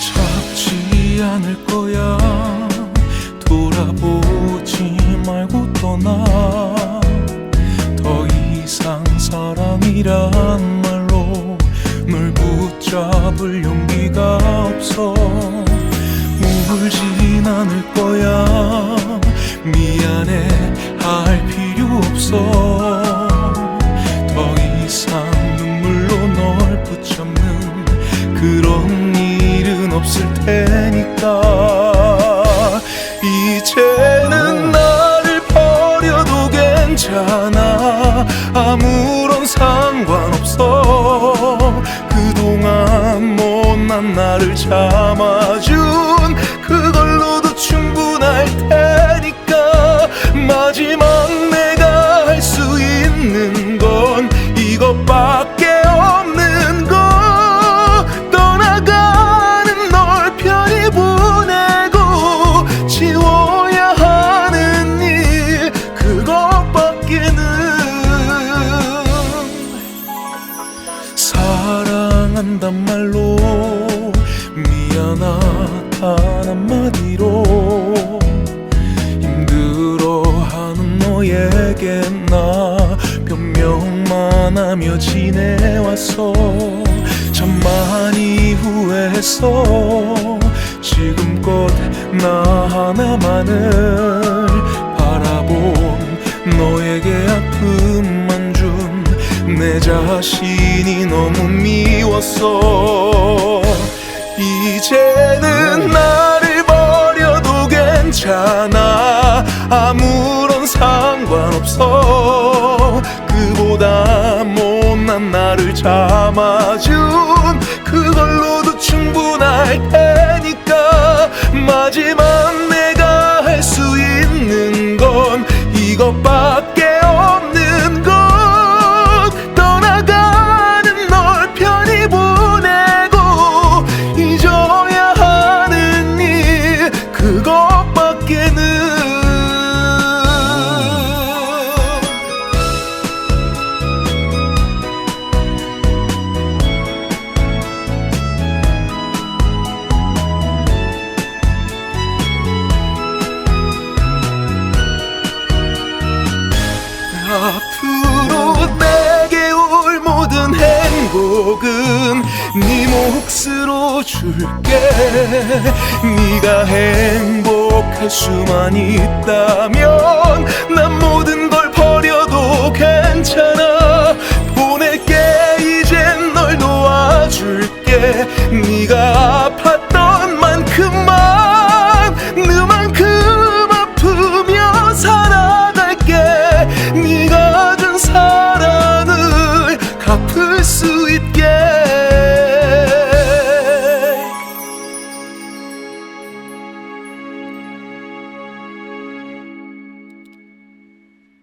찾지 않을 거야. 돌아보지 말고 떠나. 더 이상 사랑이란 말로 물 붙잡을 용기가 없어. 울진 않을 거야. 미안해 할 필요 없어. 없을 테니까. 이제는 나를 버려도 괜찮아. 아무런 상관없어. 그동안 못난 나를 참아준 그걸로도 충분할 테니까. 마지막 사랑한단 말로 미안하단 한마디로 힘들어하는 너에게 나 변명만 하며 지내왔어 참 많이 후회했어. 지금껏 나 하나만을 내 자신이 너무 미웠어. 이제는 나를 버려도 괜찮아. 아무런 상관없어. 그보다 못난 나를 참아준 그걸로도 충분할 테니까. 마지막 내가 할 수 있는 건 이것밖에 네 몫으로 줄게. 네가 행복할 수만 있다면 난 모든